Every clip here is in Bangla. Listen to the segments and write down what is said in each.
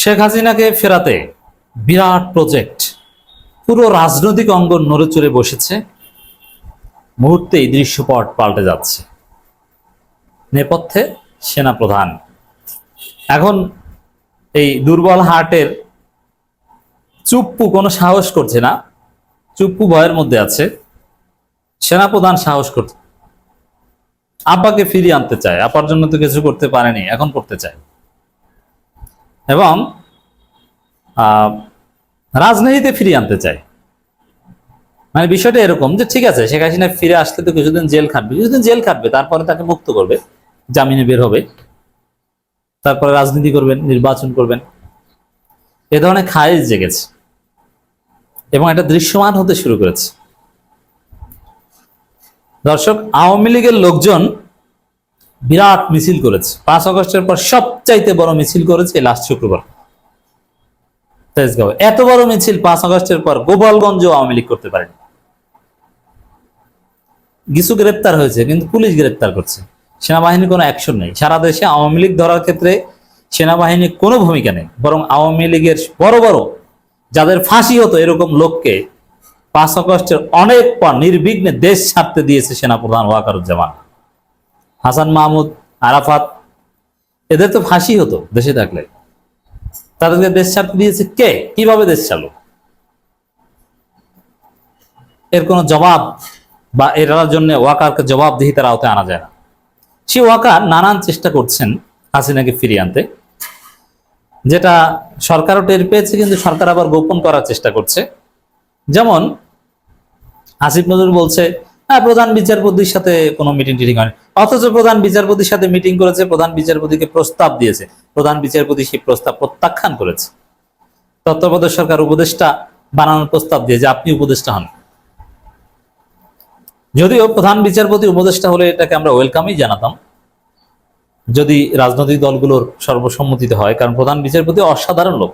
শেখ হাসিনাকে ফেরাতে বিরাট প্রজেক্ট পুরো রাজনৈতিক অঙ্গন নড়ে চড়ে বসেছে। মুহূর্তেই দৃশ্যপট পাল্টে যাচ্ছে। নেপথ্যে সেনাপ্রধান। এখন এই দুর্বল হার্টের চুপ্পু কোনো সাহস করছে না। চুপ্পু ভয়ের মধ্যে আছে। সেনাপ্রধান সাহস করছে। আব্বাকে ফিরিয়ে আনতে চায়। আপার জন্য তো কিছু করতে পারেনি, এখন করতে চায়। এবং রাজনীতিতে ফিরিয়ে আনতে চায় মানে বিষয়টা এরকম যে ঠিক আছে, শেখ হাসিনা ফিরে আসলে তো কিছুদিন জেল খাটবে, কিছুদিন জেল খাটবে, তারপরে তাকে মুক্ত করবে, জামিনে বের হবে, তারপরে রাজনীতি করবেন, নির্বাচন করবেন, এ ধরনের খায়েজ জেগেছে এবং এটা দৃশ্যমান হতে শুরু করেছে। দর্শক, আওয়ামী লীগের লোকজন বিরাট মিছিল করেছে। পাঁচ আগস্টের পর সবচাইতে বড় মিছিল করেছে লাস্ট শুক্রবার। তেজগাঁও। এত বড় মিছিল পাঁচ আগস্টের পর গোপালগঞ্জ আওয়ামী লীগ করতে পারেনি। কিছু গ্রেপ্তার হয়েছে, কিন্তু পুলিশ গ্রেপ্তার করছে। সেনাবাহিনীর কোনো অ্যাকশন নেই। সারা দেশে আওয়ামী লীগ ধরার ক্ষেত্রে সেনাবাহিনীর কোনো ভূমিকা নেই। বরং আওয়ামী লীগের বড় বড়, যাদের ফাঁসি হতো এরকম লোককে পাঁচ আগস্টের অনেক পর নির্বিঘ্নে দেশ ছাড়তে দিয়েছে সেনাপ্রধান ওয়াকারুজ্জামান। হাসান মাহমুদ, আরাফাত, এদের তো ফাঁসি হতো, দেশে থাকলে তাদেরকে দেশ ছাড়তে দিয়েছে কে? কীভাবে দেশ চালু এর কোনো জবাব বা এরার জন্য ওয়াকারকে জবাবদিহিতার আওতায় আনা যায় না। সে ওয়াকার নানান চেষ্টা করছেন হাসিনাকে ফিরিয়ে আনতে, যেটা সরকারও টের পেয়েছে, কিন্তু সরকার আবার গোপন করার চেষ্টা করছে। যেমন আসিফ নজরুল বলছে হ্যাঁ প্রধান বিচারপতির সাথে কোনো মিটিং টিটিং হয়নি। অথচ প্রধান বিচারপতির সাথে মিটিং করেছে, প্রধান বিচারপতিকে প্রস্তাব দিয়েছে। প্রধান বিচারপতি সেই প্রস্তাব প্রত্যাখ্যান করেছে। তত্ত্বাবধায়ক সরকার উপদেষ্টা বানানোর প্রস্তাব দিয়ে যে আপনি উপদেষ্টা হন। যদিও প্রধান বিচারপতি উপদেষ্টা হলে এটাকে আমরা ওয়েলকামই জানাতাম। যদি রাজনৈতিক দলগুলোর সর্বসম্মতিতে হয়, কারণ প্রধান বিচারপতি অসাধারণ লোক।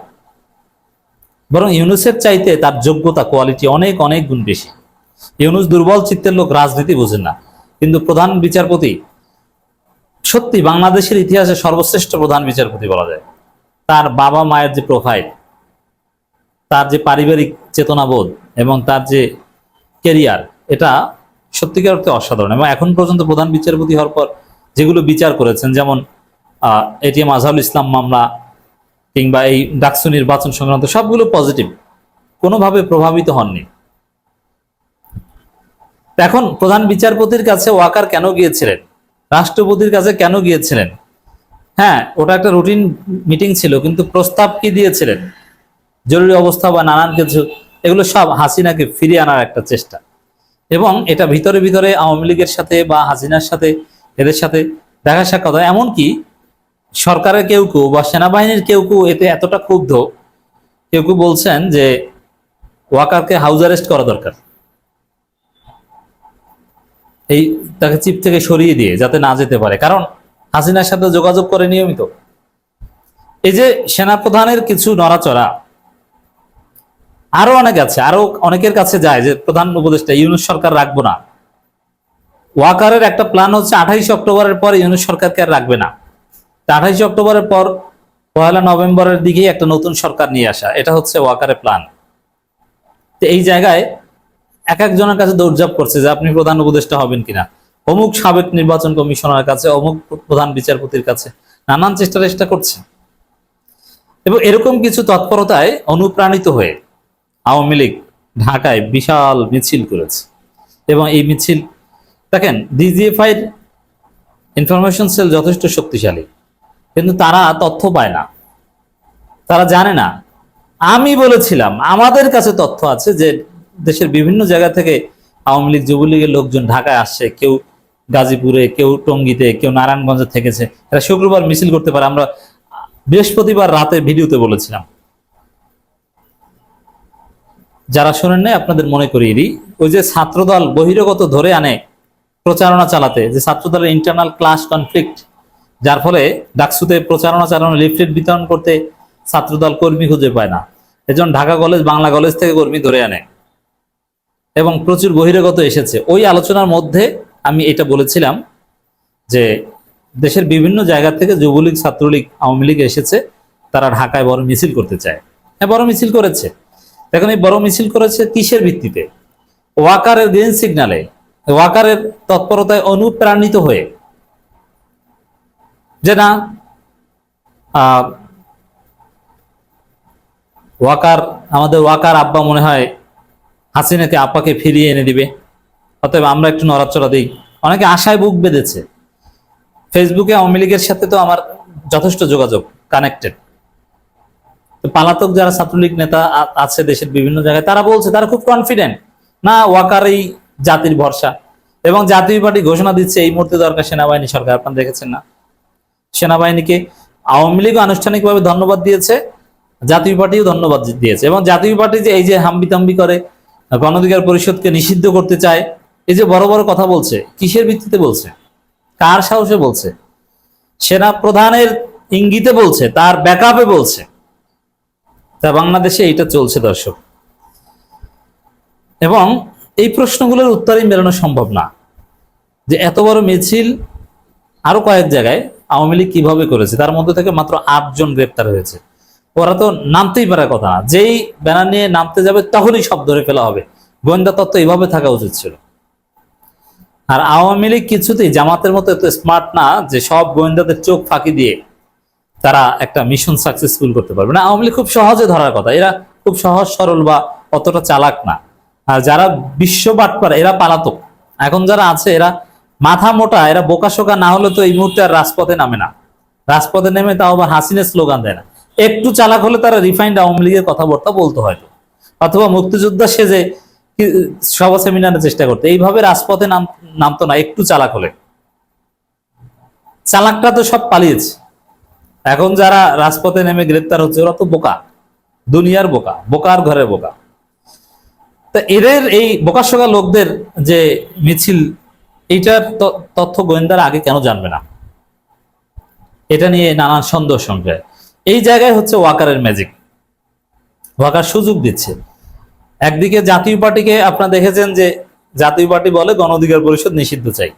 বরং ইউনুসের চাইতে তার যোগ্যতা কোয়ালিটি অনেক অনেক গুণ বেশি। ইউনুস দুর্বল চিত্তের লোক, রাজনীতি বোঝেন না। কিন্তু প্রধান বিচারপতি, সত্যি বাংলাদেশের ইতিহাসে সর্বশ্রেষ্ঠ প্রধান বিচারপতি বলা যায়। তার বাবা মায়ের যে প্রোফাইল তার যে পারিবারিক চেতনাবোধ এবং তার যে কেরিয়ার এটা সত্যিকার অর্থে অসাধারণ। এবং এখন পর্যন্ত প্রধান বিচারপতি হওয়ার পর যেগুলো বিচার করেছেন, যেমন এটিএম আজহারুল ইসলাম মামলা কিংবা এই ডাকসু নির্বাচন সংক্রান্ত, সবগুলো পজিটিভ কোনোভাবে প্রভাবিত হননি। এখন প্রধান বিচারপতির কাছে ওয়াকার কেন গিয়েছিলেন? রাষ্ট্রপতির কাছে কেন গিয়েছিলেন? হ্যাঁ ওটা একটা রুটিন মিটিং ছিল, কিন্তু প্রস্তাব কি দিয়েছিলেন? জরুরি অবস্থা বা নানান কিছু, এগুলো সব হাসিনাকে ফিরিয়ে আনার একটা চেষ্টা। এবং এটা ভিতরে ভিতরে আওয়ামী লীগের সাথে বা হাসিনার সাথে, এদের সাথে দেখা সাক্ষাৎ হয়। এমনকি সরকারের কেউ কেউ বা সেনাবাহিনীর কেউ কেউ এতে এতটা ক্ষুব্ধ, কেউ কেউ বলছেন যে ওয়াকারকে হাউস অ্যারেস্ট করা দরকার। এই তাকে চিপ থেকে সরিয়ে দিয়ে যাতে না যেতে পারে। কারণ হাসিনার সাথে যোগাযোগ করে নিয়মিত। এই যে সেনাপ্রধানের কিছু নড়াচড়া, আরও অনেক আছে, আরও অনেকের কাছে যায় যে প্রধান উপদেষ্টা, ইউনুস সরকার রাখব না। ওয়াকারের একটা প্ল্যান হচ্ছে আঠাইশ অক্টোবরের পর ইউনুস সরকারকে আর রাখবে না। আঠাইশ অক্টোবরের পর পয়লা নভেম্বরের দিকেই একটা নতুন সরকার নিয়ে আসা, এটা হচ্ছে ওয়াকারের প্ল্যান তো এই জায়গায় এক একজনের কাছে দৌড়ঝাপ করছে যে আপনি প্রধান উপদেষ্টা হবেন কিনা। অমুক সাবেক নির্বাচন কমিশনারের কাছে, অমুক প্রধান বিচারপতির কাছে নানান চেষ্টা চেষ্টা করছে। এবং এরকম কিছু তৎপরতায় অনুপ্রাণিত হয়ে আওয়ামী লীগ ঢাকায় বিশাল মিছিল করেছে। এবং এই মিছিল, দেখেন, ডিজিএফআইয়ের ইনফরমেশন সেল যথেষ্ট শক্তিশালী, কিন্তু তারা তথ্য পায় না। তারা জানে না। আমি বলেছিলাম, আমাদের কাছে তথ্য আছে যে দেশের বিভিন্ন জায়গা থেকে আওয়ামী লীগ, যুবলীগের লোকজন ঢাকায় আসছে, কেউ গাজীপুরে, কেউ টঙ্গিতে, কেউ নারায়ণগঞ্জে থেকেছে। এরা শুক্রবার মিছিল করতে পারে। আমরা বৃহস্পতিবার রাতে ভিডিওতে বলেছিলাম। যারা শোনেন নাই, আপনাদের মনে করিয়ে দিই। ওই যে ছাত্রদল বহিরগত ধরে আনে প্রচারণা চালাতে, যে ছাত্রদলের ইন্টারনাল ক্লাস কনফ্লিক্ট যার ফলে ডাকসুতে প্রচারণা চালানো লিফলেট বিতরণ করতে ছাত্রদল কর্মী খুঁজে পায় না। এজন্য ঢাকা কলেজ বাংলা কলেজ থেকে কর্মী ধরে আনে। এবং প্রচুর বহিরাগত এসেছে। ওই আলোচনার মধ্যে আমি এটা বলেছিলাম যে দেশের বিভিন্ন জায়গা থেকে যুবলীগ, ছাত্রলীগ, আওয়ামী লীগ এসেছে, তারা ঢাকায় বড় মিছিল করতে চায়। হ্যাঁ বড় মিছিল করেছে। এখন এই বড় মিছিল করেছে কিসের ভিত্তিতে? ওয়াকারের গ্রিন সিগন্যালে ওয়াকারের তৎপরতায় অনুপ্রাণিত হয়ে। যে না ওয়াকার, আমাদের ওয়াকার আব্বা মনে হয় হাসিনাকে আপাকে ফিরিয়ে এনে দিবে। অতএব আমরা একটু নড়াচড়া দিই। অনেকে আশায় বুক বেঁধেছে। ফেসবুকে আওয়ামী লীগের সাথে তো আমার যথেষ্ট যোগাযোগ কানেক্টেড পালাতক যারা ছাত্রলীগ নেতা আছে দেশের বিভিন্ন জায়গায়, তারা বলছে, তারা খুব কনফিডেন্ট না, ওয়াকারই জাতির ভরসা। এবং জাতীয় পার্টি ঘোষণা দিচ্ছে, এই মুহূর্তে দরকার সেনাবাহিনী সরকার। আপনারা দেখেছেন না। সেনাবাহিনীকে আওয়ামী লীগ আনুষ্ঠানিকভাবে ধন্যবাদ দিয়েছে, জাতীয় পার্টিও ধন্যবাদ দিয়েছে। এবং জাতীয় পার্টি যে এই যে হাম্বিতাম্বি করে গণধিকার পরিষদকে নিষিদ্ধ করতে চায়, এই যে বড় বড় কথা বলছে, কিসের ভিত্তিতে বলছে? কার সাহসে বলছে? সেনা প্রধানের ইঙ্গিতে বলছে, তার ব্যাকআপে বলছে। তা বাংলাদেশে এইটা চলছে, দর্শক। এবং এই প্রশ্নগুলোর উত্তরই মেলানো সম্ভব না। যে এত বড় মিছিল আরও কয়েক জায়গায় আওয়ামী লীগ কীভাবে করেছে? তার মধ্যে থেকে মাত্র আটজন গ্রেপ্তার হয়েছে। ওরা তো নামতেই পারার কথা না। যেই ব্যানার নিয়ে নামতে যাবে তখনই সব ধরে ফেলা হবে। গোয়েন্দা তত্ত্ব এইভাবে থাকা উচিত ছিল। আর আওয়ামী লীগ কিছুতেই জামাতের মতো এত স্মার্ট না যে সব গোয়েন্দাদের চোখ ফাঁকি দিয়ে তারা একটা মিশন সাকসেসফুল করতে পারবে। না আওয়ামী লীগ খুব সহজে ধরার কথা। এরা খুব সহজ, সরল বা অতটা চালাক না। আর যারা বিশ্ব বাটপার, এরা পালাতক। এখন যারা আছে, এরা মাথা মোটা, এরা বোকাশোকা না হলে তো এই মুহূর্তে আর রাজপথে নামে না। রাজপথে নেমে তাও আবার হাসিনের স্লোগান দেয় না। একটু চালাক হলে তারা রিফাইন্ড আওয়ামী লীগের কথাবার্তা বলতো হয়তো। অথবা মুক্তিযোদ্ধা সেজে সভা সেমিনারের চেষ্টা করতে। এইভাবে রাজপথে নাম, নামতো না, একটু চালাক হলে। চালাকটা তো সব পালিয়েছে। এখন যারা রাজপথে নেমে গ্রেপ্তার হচ্ছে, ওরা তো বোকা। দুনিয়ার বোকা, বোকার ঘরে বোকা। তা এদের এই বোকাশোকা লোকদের যে মিছিল, এইটার তথ্য গোয়েন্দারা আগে কেন জানবে না? এটা নিয়ে নানান সন্দেহ সংখ্যায় এই জায়গায় হচ্ছে ওয়াকারের ম্যাজিক ওয়াকার সুযোগ দিচ্ছে। একদিকে জাতীয় পার্টিকে আপনারা দেখেছেন যে জাতীয় পার্টি বলে গণ অধিকার পরিষদ নিষিদ্ধ চাই।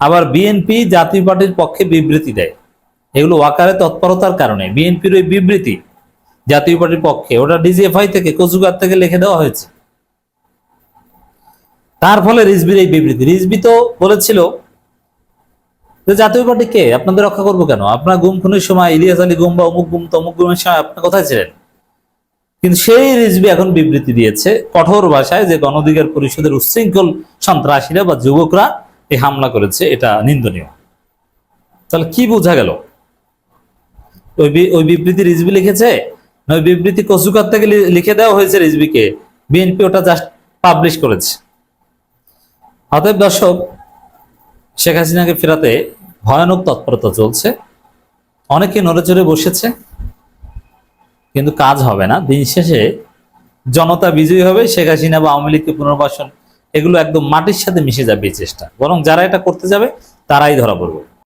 আবার বিএনপি জাতীয় পার্টির পক্ষে বিবৃতি দেয়। এগুলো ওয়াকারের তৎপরতার কারণে। বিএনপির ওই বিবৃতি জাতীয় পার্টির পক্ষে, ওটা ডিজিএফআই থেকে কচুগার থেকে লিখে দেওয়া হয়েছে। তার ফলে রিজবির এই বিবৃতি। রিজবি তো বলেছিল যে জাতীয় পার্টি কে? আপনাদের রক্ষা করব কেন? আপনার গুম, খুনের সময় ইলিয়াস আলী গুম বা অমুক গুম, তমুক গুমের সময় আপনার কোথায় ছিলেন? কিন্তু সেই রিজবি এখন বিবৃতি দিয়েছে, কঠোর ভাষায় যে গণধিকার পরিষদের উচ্ছৃঙ্খল সন্ত্রাসীরা বা যুবকরা এই হামলা করেছে, এটা নিন্দনীয়। তাহলে কি বোঝা গেল? ওই ওই বিবৃতি রিজবি লিখেছে? ওই বিবৃতি কচুকার থেকে লিখে দেওয়া হয়েছে রিজবিকে। বিএনপি ওটা জাস্ট পাবলিশ করেছে। অতএব দর্শক শেখ হাসিনাকে ফেরাতে ভয়ানক তৎপরতা চলছে। অনেকে নড়ে চড়ে বসেছে, কিন্তু কাজ হবে না। দিন শেষে জনতা বিজয়ী হবে, শেখ হাসিনা বা আওয়ামী লীগকে পুনর্বাসন, এগুলো একদম মাটির সাথে মিশে যাবে চেষ্টা। বরং যারা এটা করতে যাবে, তারাই ধরা পড়বে।